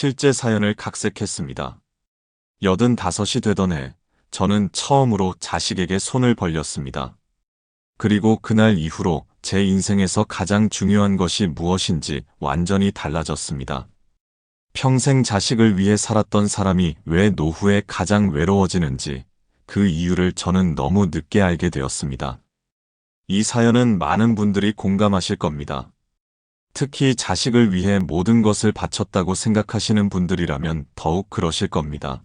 실제 사연을 각색했습니다. 여든 다섯이 되던 해, 저는 처음으로 자식에게 손을 벌렸습니다. 그리고 그날 이후로 제 인생에서 가장 중요한 것이 무엇인지 완전히 달라졌습니다. 평생 자식을 위해 살았던 사람이 왜 노후에 가장 외로워지는지 그 이유를 저는 너무 늦게 알게 되었습니다. 이 사연은 많은 분들이 공감하실 겁니다. 특히 자식을 위해 모든 것을 바쳤다고 생각하시는 분들이라면 더욱 그러실 겁니다.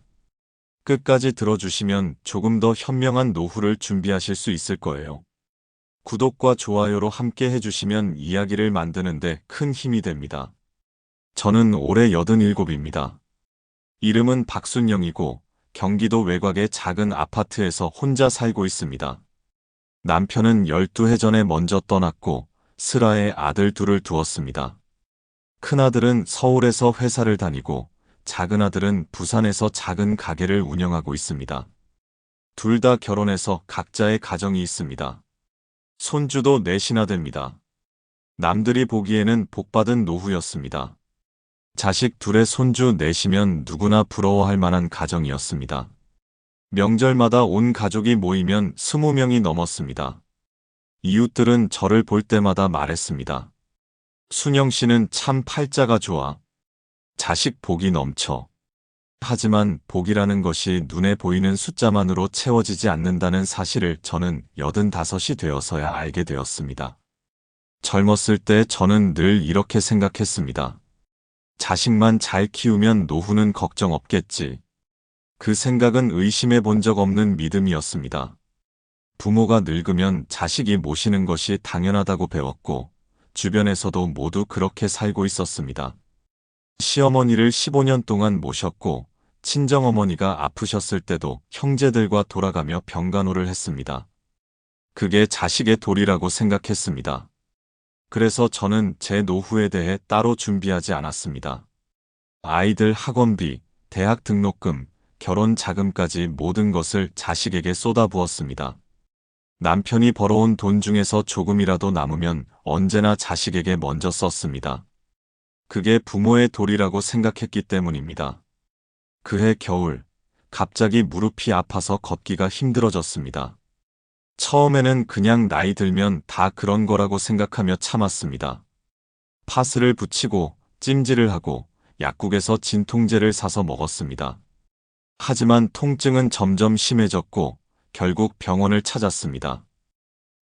끝까지 들어주시면 조금 더 현명한 노후를 준비하실 수 있을 거예요. 구독과 좋아요로 함께 해주시면 이야기를 만드는데 큰 힘이 됩니다. 저는 올해 87입니다. 이름은 박순영이고 경기도 외곽의 작은 아파트에서 혼자 살고 있습니다. 남편은 12해 전에 먼저 떠났고 슬하에 아들 둘을 두었습니다. 큰아들은 서울에서 회사를 다니고 작은아들은 부산에서 작은 가게를 운영하고 있습니다. 둘 다 결혼해서 각자의 가정이 있습니다. 손주도 넷이나 됩니다. 남들이 보기에는 복받은 노후였습니다. 자식 둘의 손주 넷이면 누구나 부러워할 만한 가정이었습니다. 명절마다 온 가족이 모이면 스무 명이 넘었습니다. 이웃들은 저를 볼 때마다 말했습니다. 순영 씨는 참 팔자가 좋아. 자식 복이 넘쳐. 하지만 복이라는 것이 눈에 보이는 숫자만으로 채워지지 않는다는 사실을 저는 85이 되어서야 알게 되었습니다. 젊었을 때 저는 늘 이렇게 생각했습니다. 자식만 잘 키우면 노후는 걱정 없겠지. 그 생각은 의심해 본 적 없는 믿음이었습니다. 부모가 늙으면 자식이 모시는 것이 당연하다고 배웠고, 주변에서도 모두 그렇게 살고 있었습니다. 시어머니를 15년 동안 모셨고, 친정어머니가 아프셨을 때도 형제들과 돌아가며 병간호를 했습니다. 그게 자식의 도리라고 생각했습니다. 그래서 저는 제 노후에 대해 따로 준비하지 않았습니다. 아이들 학원비, 대학 등록금, 결혼 자금까지 모든 것을 자식에게 쏟아부었습니다. 남편이 벌어온 돈 중에서 조금이라도 남으면 언제나 자식에게 먼저 썼습니다. 그게 부모의 도리라고 생각했기 때문입니다. 그해 겨울, 갑자기 무릎이 아파서 걷기가 힘들어졌습니다. 처음에는 그냥 나이 들면 다 그런 거라고 생각하며 참았습니다. 파스를 붙이고 찜질을 하고 약국에서 진통제를 사서 먹었습니다. 하지만 통증은 점점 심해졌고 결국 병원을 찾았습니다.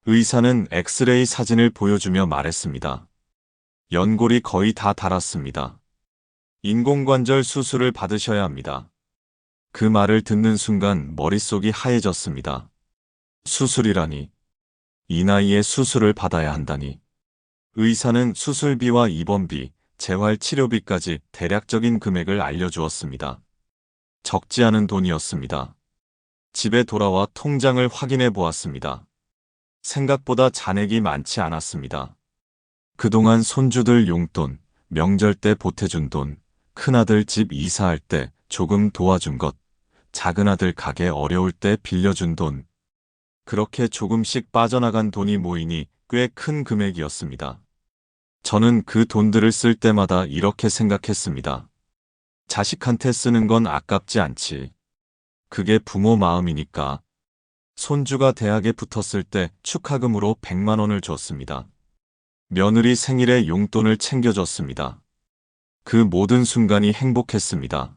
의사는 엑스레이 사진을 보여주며 말했습니다. 연골이 거의 다 닳았습니다. 인공관절 수술을 받으셔야 합니다. 그 말을 듣는 순간 머릿속이 하얘졌습니다. 수술이라니. 이 나이에 수술을 받아야 한다니. 의사는 수술비와 입원비, 재활치료비까지 대략적인 금액을 알려주었습니다. 적지 않은 돈이었습니다. 집에 돌아와 통장을 확인해 보았습니다. 생각보다 잔액이 많지 않았습니다. 그동안 손주들 용돈, 명절 때 보태준 돈, 큰아들 집 이사할 때 조금 도와준 것, 작은아들 가게 어려울 때 빌려준 돈. 그렇게 조금씩 빠져나간 돈이 모이니 꽤 큰 금액이었습니다. 저는 그 돈들을 쓸 때마다 이렇게 생각했습니다. 자식한테 쓰는 건 아깝지 않지. 그게 부모 마음이니까. 손주가 대학에 붙었을 때 축하금으로 100만 원을 줬습니다. 며느리 생일에 용돈을 챙겨줬습니다. 그 모든 순간이 행복했습니다.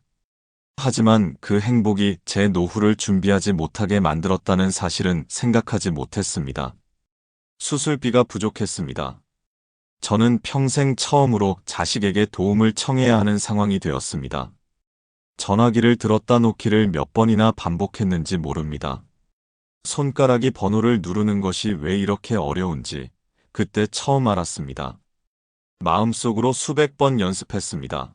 하지만 그 행복이 제 노후를 준비하지 못하게 만들었다는 사실은 생각하지 못했습니다. 수술비가 부족했습니다. 저는 평생 처음으로 자식에게 도움을 청해야 하는 상황이 되었습니다. 전화기를 들었다 놓기를 몇 번이나 반복했는지 모릅니다. 손가락이 번호를 누르는 것이 왜 이렇게 어려운지 그때 처음 알았습니다. 마음속으로 수백 번 연습했습니다.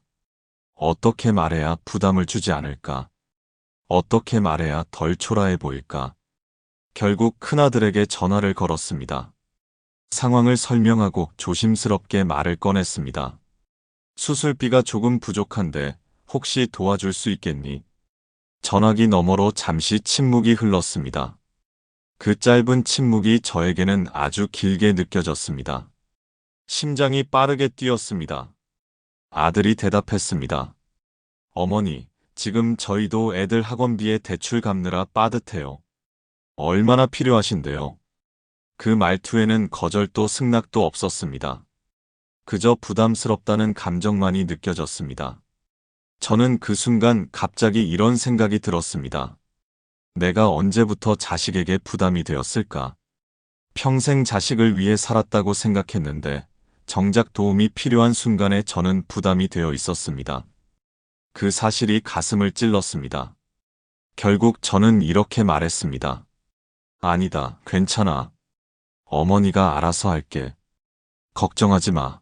어떻게 말해야 부담을 주지 않을까? 어떻게 말해야 덜 초라해 보일까? 결국 큰아들에게 전화를 걸었습니다. 상황을 설명하고 조심스럽게 말을 꺼냈습니다. 수술비가 조금 부족한데 혹시 도와줄 수 있겠니? 전화기 너머로 잠시 침묵이 흘렀습니다. 그 짧은 침묵이 저에게는 아주 길게 느껴졌습니다. 심장이 빠르게 뛰었습니다. 아들이 대답했습니다. 어머니, 지금 저희도 애들 학원비에 대출 갚느라 빠듯해요. 얼마나 필요하신데요? 그 말투에는 거절도 승낙도 없었습니다. 그저 부담스럽다는 감정만이 느껴졌습니다. 저는 그 순간 갑자기 이런 생각이 들었습니다. 내가 언제부터 자식에게 부담이 되었을까? 평생 자식을 위해 살았다고 생각했는데 정작 도움이 필요한 순간에 저는 부담이 되어 있었습니다. 그 사실이 가슴을 찔렀습니다. 결국 저는 이렇게 말했습니다. 아니다, 괜찮아. 어머니가 알아서 할게. 걱정하지 마.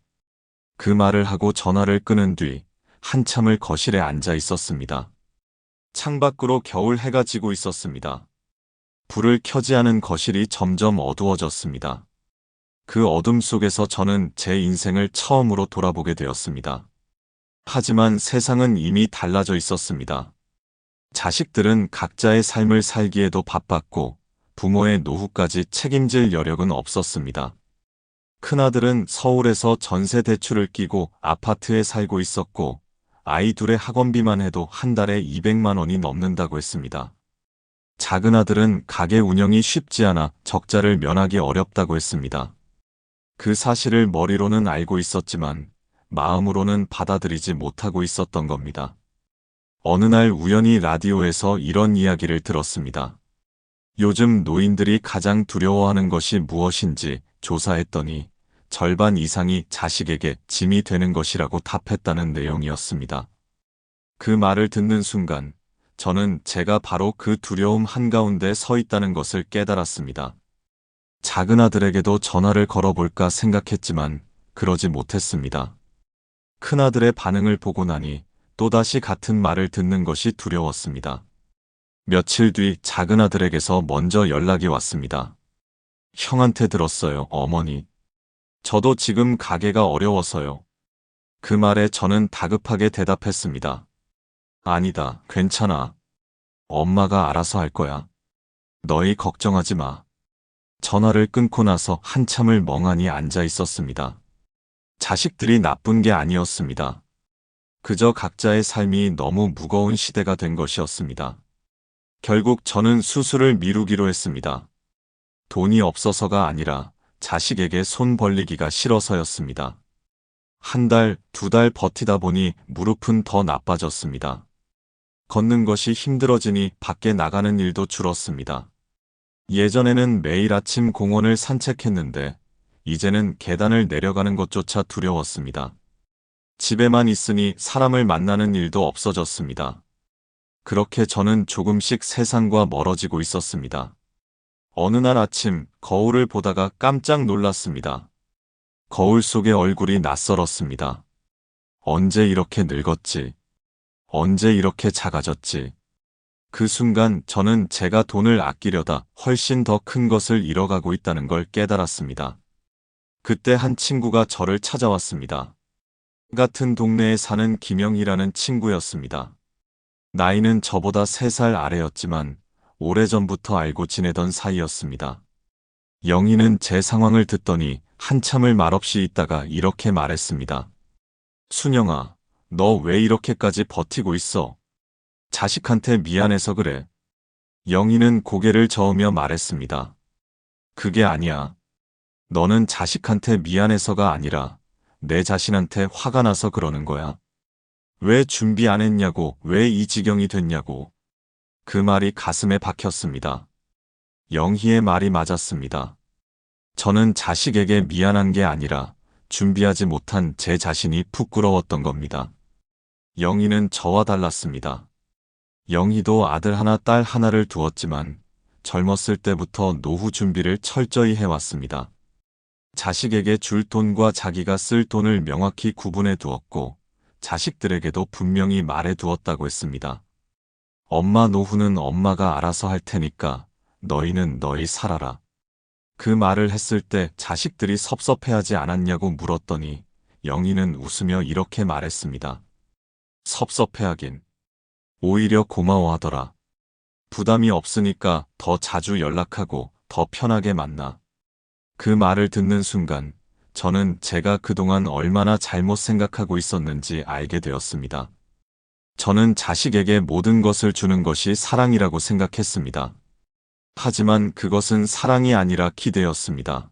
그 말을 하고 전화를 끊은 뒤 한참을 거실에 앉아 있었습니다. 창밖으로 겨울 해가 지고 있었습니다. 불을 켜지 않은 거실이 점점 어두워졌습니다. 그 어둠 속에서 저는 제 인생을 처음으로 돌아보게 되었습니다. 하지만 세상은 이미 달라져 있었습니다. 자식들은 각자의 삶을 살기에도 바빴고 부모의 노후까지 책임질 여력은 없었습니다. 큰아들은 서울에서 전세 대출을 끼고 아파트에 살고 있었고 아이 둘의 학원비만 해도 한 달에 200만 원이 넘는다고 했습니다. 작은 아들은 가게 운영이 쉽지 않아 적자를 면하기 어렵다고 했습니다. 그 사실을 머리로는 알고 있었지만 마음으로는 받아들이지 못하고 있었던 겁니다. 어느 날 우연히 라디오에서 이런 이야기를 들었습니다. 요즘 노인들이 가장 두려워하는 것이 무엇인지 조사했더니 절반 이상이 자식에게 짐이 되는 것이라고 답했다는 내용이었습니다. 그 말을 듣는 순간 저는 제가 바로 그 두려움 한가운데 서 있다는 것을 깨달았습니다. 작은 아들에게도 전화를 걸어볼까 생각했지만 그러지 못했습니다. 큰아들의 반응을 보고 나니 또다시 같은 말을 듣는 것이 두려웠습니다. 며칠 뒤 작은 아들에게서 먼저 연락이 왔습니다. 형한테 들었어요, 어머니. 저도 지금 가게가 어려워서요. 그 말에 저는 다급하게 대답했습니다. 아니다, 괜찮아. 엄마가 알아서 할 거야. 너희 걱정하지 마. 전화를 끊고 나서 한참을 멍하니 앉아 있었습니다. 자식들이 나쁜 게 아니었습니다. 그저 각자의 삶이 너무 무거운 시대가 된 것이었습니다. 결국 저는 수술을 미루기로 했습니다. 돈이 없어서가 아니라 자식에게 손 벌리기가 싫어서였습니다. 한 달, 두 달 버티다 보니 무릎은 더 나빠졌습니다. 걷는 것이 힘들어지니 밖에 나가는 일도 줄었습니다. 예전에는 매일 아침 공원을 산책했는데 이제는 계단을 내려가는 것조차 두려웠습니다. 집에만 있으니 사람을 만나는 일도 없어졌습니다. 그렇게 저는 조금씩 세상과 멀어지고 있었습니다. 어느 날 아침 거울을 보다가 깜짝 놀랐습니다. 거울 속의 얼굴이 낯설었습니다. 언제 이렇게 늙었지? 언제 이렇게 작아졌지? 그 순간 저는 제가 돈을 아끼려다 훨씬 더 큰 것을 잃어가고 있다는 걸 깨달았습니다. 그때 한 친구가 저를 찾아왔습니다. 같은 동네에 사는 김영희라는 친구였습니다. 나이는 저보다 3살 아래였지만 오래전부터 알고 지내던 사이였습니다. 영희는 제 상황을 듣더니 한참을 말없이 있다가 이렇게 말했습니다. 순영아, 너 왜 이렇게까지 버티고 있어? 자식한테 미안해서 그래. 영희는 고개를 저으며 말했습니다. 그게 아니야. 너는 자식한테 미안해서가 아니라 내 자신한테 화가 나서 그러는 거야. 왜 준비 안 했냐고, 왜 이 지경이 됐냐고. 그 말이 가슴에 박혔습니다. 영희의 말이 맞았습니다. 저는 자식에게 미안한 게 아니라 준비하지 못한 제 자신이 부끄러웠던 겁니다. 영희는 저와 달랐습니다. 영희도 아들 하나 딸 하나를 두었지만 젊었을 때부터 노후 준비를 철저히 해왔습니다. 자식에게 줄 돈과 자기가 쓸 돈을 명확히 구분해 두었고 자식들에게도 분명히 말해 두었다고 했습니다. 엄마 노후는 엄마가 알아서 할 테니까 너희는 너희 살아라. 그 말을 했을 때 자식들이 섭섭해하지 않았냐고 물었더니 영희는 웃으며 이렇게 말했습니다. 섭섭해하긴. 오히려 고마워하더라. 부담이 없으니까 더 자주 연락하고 더 편하게 만나. 그 말을 듣는 순간 저는 제가 그동안 얼마나 잘못 생각하고 있었는지 알게 되었습니다. 저는 자식에게 모든 것을 주는 것이 사랑이라고 생각했습니다. 하지만 그것은 사랑이 아니라 기대였습니다.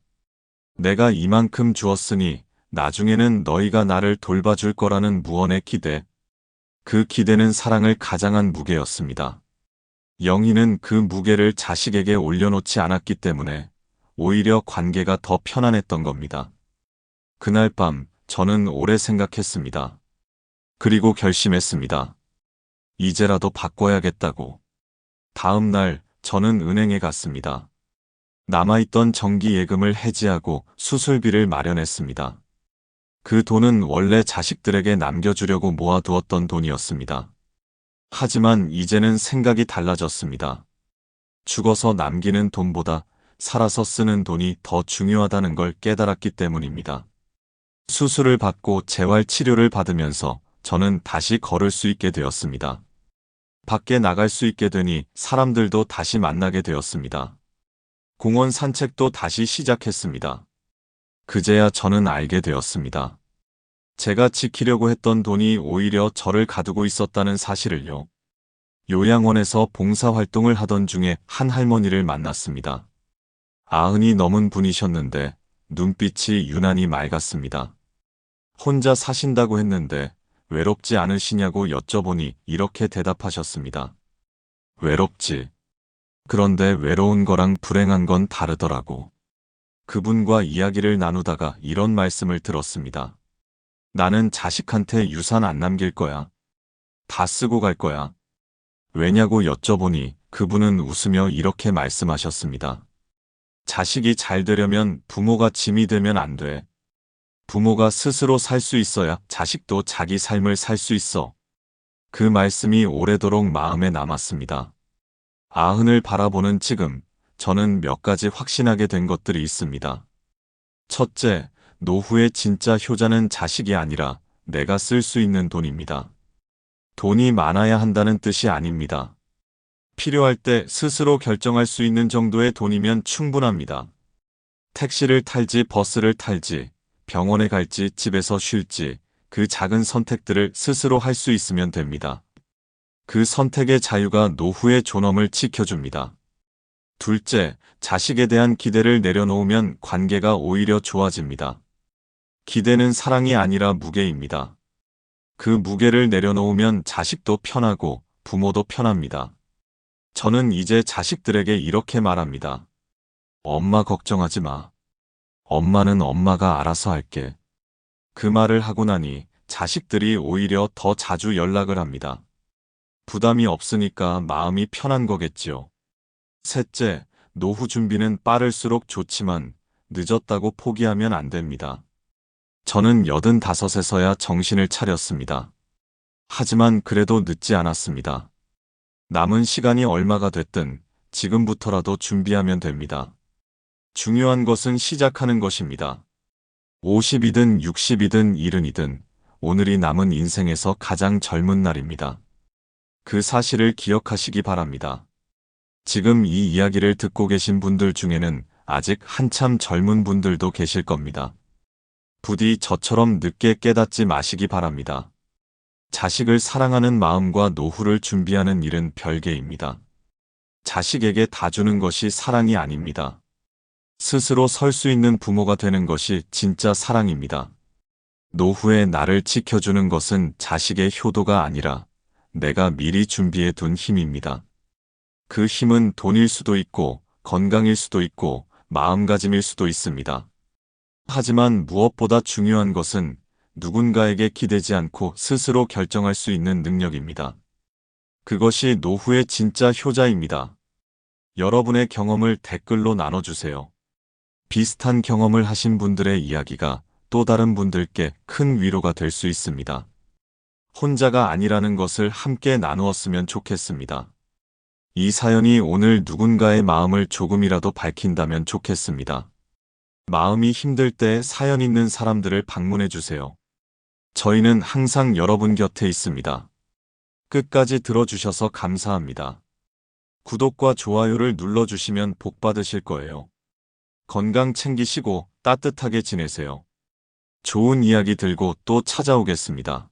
내가 이만큼 주었으니 나중에는 너희가 나를 돌봐줄 거라는 무언의 기대. 그 기대는 사랑을 가장한 무게였습니다. 영희는 그 무게를 자식에게 올려놓지 않았기 때문에 오히려 관계가 더 편안했던 겁니다. 그날 밤 저는 오래 생각했습니다. 그리고 결심했습니다. 이제라도 바꿔야겠다고. 다음 날 저는 은행에 갔습니다. 남아있던 정기 예금을 해지하고 수술비를 마련했습니다. 그 돈은 원래 자식들에게 남겨주려고 모아두었던 돈이었습니다. 하지만 이제는 생각이 달라졌습니다. 죽어서 남기는 돈보다 살아서 쓰는 돈이 더 중요하다는 걸 깨달았기 때문입니다. 수술을 받고 재활 치료를 받으면서 저는 다시 걸을 수 있게 되었습니다. 밖에 나갈 수 있게 되니 사람들도 다시 만나게 되었습니다. 공원 산책도 다시 시작했습니다. 그제야 저는 알게 되었습니다. 제가 지키려고 했던 돈이 오히려 저를 가두고 있었다는 사실을요. 요양원에서 봉사활동을 하던 중에 한 할머니를 만났습니다. 아흔이 넘은 분이셨는데 눈빛이 유난히 맑았습니다. 혼자 사신다고 했는데 외롭지 않으시냐고 여쭤보니 이렇게 대답하셨습니다. 외롭지. 그런데 외로운 거랑 불행한 건 다르더라고. 그분과 이야기를 나누다가 이런 말씀을 들었습니다. 나는 자식한테 유산 안 남길 거야. 다 쓰고 갈 거야. 왜냐고 여쭤보니 그분은 웃으며 이렇게 말씀하셨습니다. 자식이 잘 되려면 부모가 짐이 되면 안 돼. 부모가 스스로 살 수 있어야 자식도 자기 삶을 살 수 있어. 그 말씀이 오래도록 마음에 남았습니다. 아흔을 바라보는 지금 저는 몇 가지 확신하게 된 것들이 있습니다. 첫째, 노후의 진짜 효자는 자식이 아니라 내가 쓸 수 있는 돈입니다. 돈이 많아야 한다는 뜻이 아닙니다. 필요할 때 스스로 결정할 수 있는 정도의 돈이면 충분합니다. 택시를 탈지 버스를 탈지 병원에 갈지 집에서 쉴지 그 작은 선택들을 스스로 할 수 있으면 됩니다. 그 선택의 자유가 노후의 존엄을 지켜줍니다. 둘째, 자식에 대한 기대를 내려놓으면 관계가 오히려 좋아집니다. 기대는 사랑이 아니라 무게입니다. 그 무게를 내려놓으면 자식도 편하고 부모도 편합니다. 저는 이제 자식들에게 이렇게 말합니다. 엄마 걱정하지 마. 엄마는 엄마가 알아서 할게. 그 말을 하고 나니 자식들이 오히려 더 자주 연락을 합니다. 부담이 없으니까 마음이 편한 거겠지요. 셋째, 노후 준비는 빠를수록 좋지만 늦었다고 포기하면 안 됩니다. 저는 여든 다섯에서야 정신을 차렸습니다. 하지만 그래도 늦지 않았습니다. 남은 시간이 얼마가 됐든 지금부터라도 준비하면 됩니다. 중요한 것은 시작하는 것입니다. 50이든 60이든 70이든 오늘이 남은 인생에서 가장 젊은 날입니다. 그 사실을 기억하시기 바랍니다. 지금 이 이야기를 듣고 계신 분들 중에는 아직 한참 젊은 분들도 계실 겁니다. 부디 저처럼 늦게 깨닫지 마시기 바랍니다. 자식을 사랑하는 마음과 노후를 준비하는 일은 별개입니다. 자식에게 다 주는 것이 사랑이 아닙니다. 스스로 설 수 있는 부모가 되는 것이 진짜 사랑입니다. 노후에 나를 지켜주는 것은 자식의 효도가 아니라 내가 미리 준비해 둔 힘입니다. 그 힘은 돈일 수도 있고 건강일 수도 있고 마음가짐일 수도 있습니다. 하지만 무엇보다 중요한 것은 누군가에게 기대지 않고 스스로 결정할 수 있는 능력입니다. 그것이 노후의 진짜 효자입니다. 여러분의 경험을 댓글로 나눠주세요. 비슷한 경험을 하신 분들의 이야기가 또 다른 분들께 큰 위로가 될 수 있습니다. 혼자가 아니라는 것을 함께 나누었으면 좋겠습니다. 이 사연이 오늘 누군가의 마음을 조금이라도 밝힌다면 좋겠습니다. 마음이 힘들 때 사연 있는 사람들을 방문해 주세요. 저희는 항상 여러분 곁에 있습니다. 끝까지 들어주셔서 감사합니다. 구독과 좋아요를 눌러주시면 복 받으실 거예요. 건강 챙기시고 따뜻하게 지내세요. 좋은 이야기 들고 또 찾아오겠습니다.